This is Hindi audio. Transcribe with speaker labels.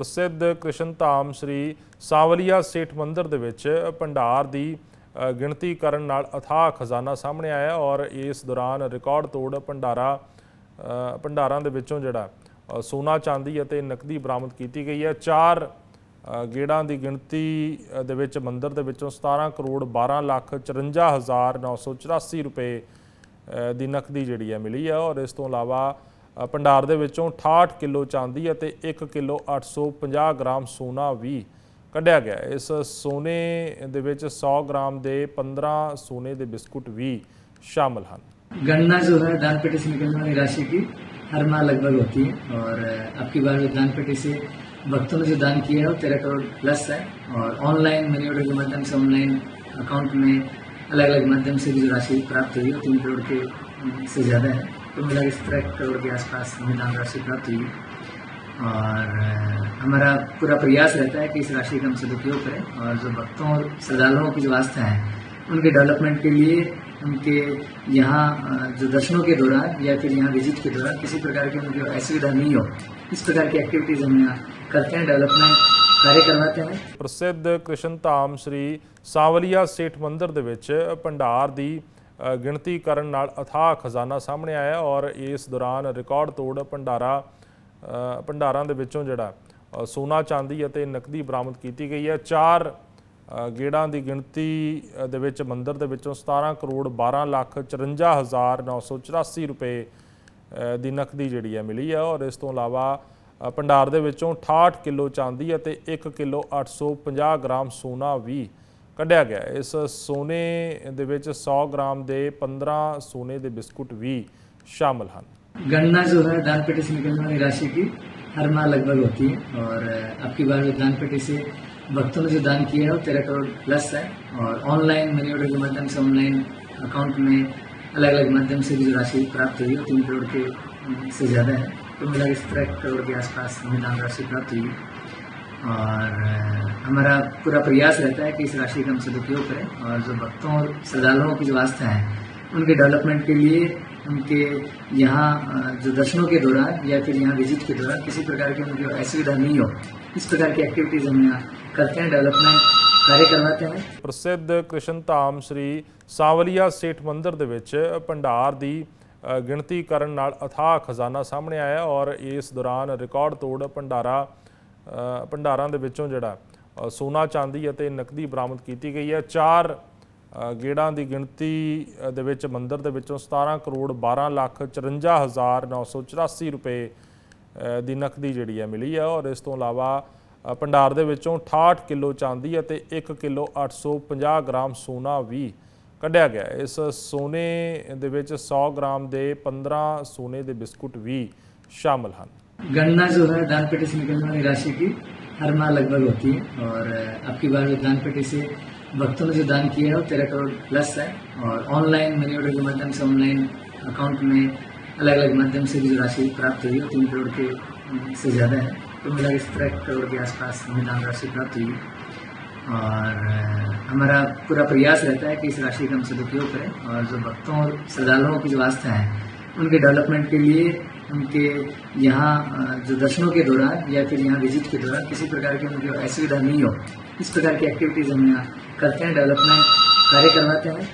Speaker 1: ਪ੍ਰਸਿੱਧ ਕ੍ਰਿਸ਼ਨ ਧਾਮ ਸ੍ਰੀ ਸਾਵਲੀਆ ਸੇਠ ਮੰਦਿਰ ਦੇ ਵਿੱਚ ਭੰਡਾਰ ਦੀ ਗਿਣਤੀ ਕਰਨ ਨਾਲ ਅਥਾਹ ਖਜ਼ਾਨਾ ਸਾਹਮਣੇ ਆਇਆ ਔਰ ਇਸ ਦੌਰਾਨ ਰਿਕਾਰਡ ਤੋੜ ਭੰਡਾਰਾ ਭੰਡਾਰਾਂ ਦੇ ਵਿੱਚੋਂ ਜਿਹੜਾ ਸੋਨਾ, ਚਾਂਦੀ ਅਤੇ ਨਕਦੀ ਬਰਾਮਦ ਕੀਤੀ ਗਈ ਹੈ। ਚਾਰ ਗੇੜਾਂ ਦੀ ਗਿਣਤੀ ਦੇ ਵਿੱਚ ਮੰਦਿਰ ਦੇ ਵਿੱਚੋਂ 17 ਕਰੋੜ 12 ਲੱਖ 54 ਹਜ਼ਾਰ 984 ਰੁਪਏ ਦੀ ਨਕਦੀ ਜਿਹੜੀ ਹੈ ਮਿਲੀ ਹੈ ਔਰ ਇਸ ਤੋਂ ਇਲਾਵਾ ਭੰਡਾਰ ਦੇ ਵਿੱਚੋਂ 68 ਕਿਲੋ ਚਾਂਦੀ ਅਤੇ 1 ਕਿਲੋ 850 ਗ੍ਰਾਮ ਸੋਨਾ ਵੀ ਕੱਢਿਆ ਗਿਆ ਹੈ। ਇਸ ਸੋਨੇ ਦੇ ਵਿੱਚ 100 ਗ੍ਰਾਮ ਦੇ 15 ਸੋਨੇ ਦੇ ਬਿਸਕੁਟ ਵੀ ਸ਼ਾਮਲ ਹਨ
Speaker 2: गणना जो है दान पेटी से निकलने वाली राशि की हर माह लगभग होती है और अब की बार जो दान पेटी से भक्तों ने जो दान किया है वो तेरह करोड़ प्लस है और ऑनलाइन मनी ऑर्डर के माध्यम से ऑनलाइन अकाउंट में अलग अलग माध्यम से भी जो राशि प्राप्त हुई है तीन करोड़ के अम, से ज़्यादा है तो मिला के सत्रह करोड़ के आसपास हमें दान राशि प्राप्त हुई है और अ, हमारा पूरा प्रयास रहता है कि इस राशि का हम सदुपयोग करें और जो भक्तों और श्रद्धालुओं की जो आस्था है उनके डेवलपमेंट के लिए उनके यहाँ अ, जो दर्शनों के दौरान या फिर यहाँ विजिट के दौरान किसी प्रकार की उनकी असुविधा नहीं हो इस प्रकार की एक्टिविटीज़ हम यहाँ करते हैं डेवलपमेंट कार्य करवाते हैं
Speaker 1: ਪ੍ਰਸਿੱਧ ਕ੍ਰਿਸ਼ਨ ਧਾਮ ਸ੍ਰੀ ਸਾਵਲੀਆ ਸੇਠ ਮੰਦਿਰ ਦੇ ਵਿੱਚ ਭੰਡਾਰ ਦੀ ਅ, ਗਿਣਤੀ ਕਰਨ ਨਾਲ ਅਥਾਹ ਖਜ਼ਾਨਾ ਸਾਹਮਣੇ ਆਇਆ ਔਰ ਇਸ ਦੌਰਾਨ ਰਿਕਾਰਡ ਤੋੜ ਭੰਡਾਰਾ ਭੰਡਾਰਾਂ ਦੇ ਵਿੱਚੋਂ ਜਿਹੜਾ ਸੋਨਾ, ਚਾਂਦੀ ਅਤੇ ਨਕਦੀ ਬਰਾਮਦ ਕੀਤੀ ਗਈ ਹੈ। ਚਾਰ ਗੇੜਾਂ ਦੀ ਗਿਣਤੀ ਦੇ ਵਿੱਚ ਮੰਦਰ ਦੇ ਵਿੱਚੋਂ 17 ਕਰੋੜ 12 ਲੱਖ 54 ਹਜ਼ਾਰ 984 ਰੁਪਏ ਦੀ ਨਕਦੀ ਜਿਹੜੀ ਹੈ ਮਿਲੀ ਹੈ ਔਰ ਇਸ ਤੋਂ ਇਲਾਵਾ ਭੰਡਾਰ ਦੇ ਵਿੱਚੋਂ 68 ਕਿਲੋ ਚਾਂਦੀ ਅਤੇ 1 ਕਿਲੋ 850 ਗ੍ਰਾਮ ਸੋਨਾ ਵੀ ਕੱਢਿਆ ਗਿਆ ਹੈ। ਇਸ ਸੋਨੇ ਦੇ ਵਿੱਚ 100 ਗ੍ਰਾਮ ਦੇ 15 ਸੋਨੇ ਦੇ ਬਿਸਕੁਟ ਵੀ ਸ਼ਾਮਲ ਹਨ
Speaker 2: गणना जो है दान पेटी से निकलने वाली राशि की हर माह लगभग होती है और अब की बार जो दान पेटी से भक्तों ने जो दान किया है वो तेरह करोड़ प्लस है और ऑनलाइन मनी ऑर्डर के माध्यम से ऑनलाइन अकाउंट में अलग अलग माध्यम से भी जो राशि प्राप्त हुई है तीन करोड़ के अम, से ज़्यादा है तो मिला के सत्रह करोड़ के आसपास हमें दान राशि प्राप्त हुई है और अ, हमारा पूरा प्रयास रहता है कि इस राशि का हम सदुपयोग करें और जो भक्तों और श्रद्धालुओं की जो आस्था है उनके डेवलपमेंट के लिए उनके यहाँ अ, जो दर्शनों के दौरान या फिर यहाँ विजिट के दौरान किसी प्रकार की उनकी असुविधा नहीं हो इस प्रकार की एक्टिविटीज़ हम यहाँ करते हैं डेवलपमेंट कार्य करवाते हैं
Speaker 1: ਪ੍ਰਸਿੱਧ ਕ੍ਰਿਸ਼ਨ ਧਾਮ ਸ੍ਰੀ ਸਾਵਲੀਆ ਸੇਠ ਮੰਦਿਰ ਦੇ ਵਿੱਚ ਭੰਡਾਰ ਦੀ ਅ, ਗਿਣਤੀ ਕਰਨ ਨਾਲ ਅਥਾਹ ਖਜ਼ਾਨਾ ਸਾਹਮਣੇ ਆਇਆ ਔਰ ਇਸ ਦੌਰਾਨ ਰਿਕਾਰਡ ਤੋੜ ਭੰਡਾਰਾ ਅ, ਭੰਡਾਰਾਂ ਦੇ ਵਿੱਚੋਂ ਜਿਹੜਾ ਸੋਨਾ, ਚਾਂਦੀ ਅਤੇ ਨਕਦੀ ਬਰਾਮਦ ਕੀਤੀ ਗਈ ਹੈ। ਚਾਰ ਗੇੜਾਂ ਦੀ ਗਿਣਤੀ ਦੇ ਵਿੱਚ ਮੰਦਰ ਦੇ ਵਿੱਚੋਂ 17 ਕਰੋੜ 12 ਲੱਖ 54 ਹਜ਼ਾਰ 984 ਰੁਪਏ ਦੀ ਨਕਦੀ ਜਿਹੜੀ ਹੈ ਮਿਲੀ ਹੈ ਔਰ ਇਸ ਤੋਂ ਇਲਾਵਾ ਭੰਡਾਰ ਦੇ ਵਿੱਚੋਂ 68 ਕਿਲੋ ਚਾਂਦੀ ਅਤੇ 1 ਕਿਲੋ 850 ਗ੍ਰਾਮ ਸੋਨਾ ਵੀ ਕੱਢਿਆ ਗਿਆ ਇਸ ਸੋਨੇ ਦੇ ਵਿੱਚ 100 ਗ੍ਰਾਮ ਦੇ 15 ਸੋਨੇ ਦੇ ਬਿਸਕੁਟ ਵੀ ਸ਼ਾਮਲ ਹਨ।
Speaker 2: गणना जो है दान पेटी से निकलने वाली राशि की हर माह लगभग होती है। और अब की बार जो दान पेटी से भक्तों ने जो दान किया है, वो तेरह करोड़ प्लस है। और ऑनलाइन मनी ऑर्डर के माध्यम से ऑनलाइन अकाउंट में अलग अलग माध्यम से भी जो राशि प्राप्त हुई है तीन करोड़ के से ज़्यादा है। तो मिला इस सत्रह करोड़ के आसपास हमें दान राशि प्राप्त हुई। और हमारा पूरा प्रयास रहता है कि इस राशि का हम सदुपयोग करें। और जो भक्तों और श्रद्धालुओं की जो आस्था है उनके डेवलपमेंट के लिए, उनके यहाँ जो दर्शनों के दौरान या फिर यहाँ विज़िट के दौरान किसी प्रकार की उनकी असुविधा नहीं हो। इस प्रकार की एक्टिविटीज़ हम यहाँ करते हैं डेवलपमेंट कार्य करवाते हैं।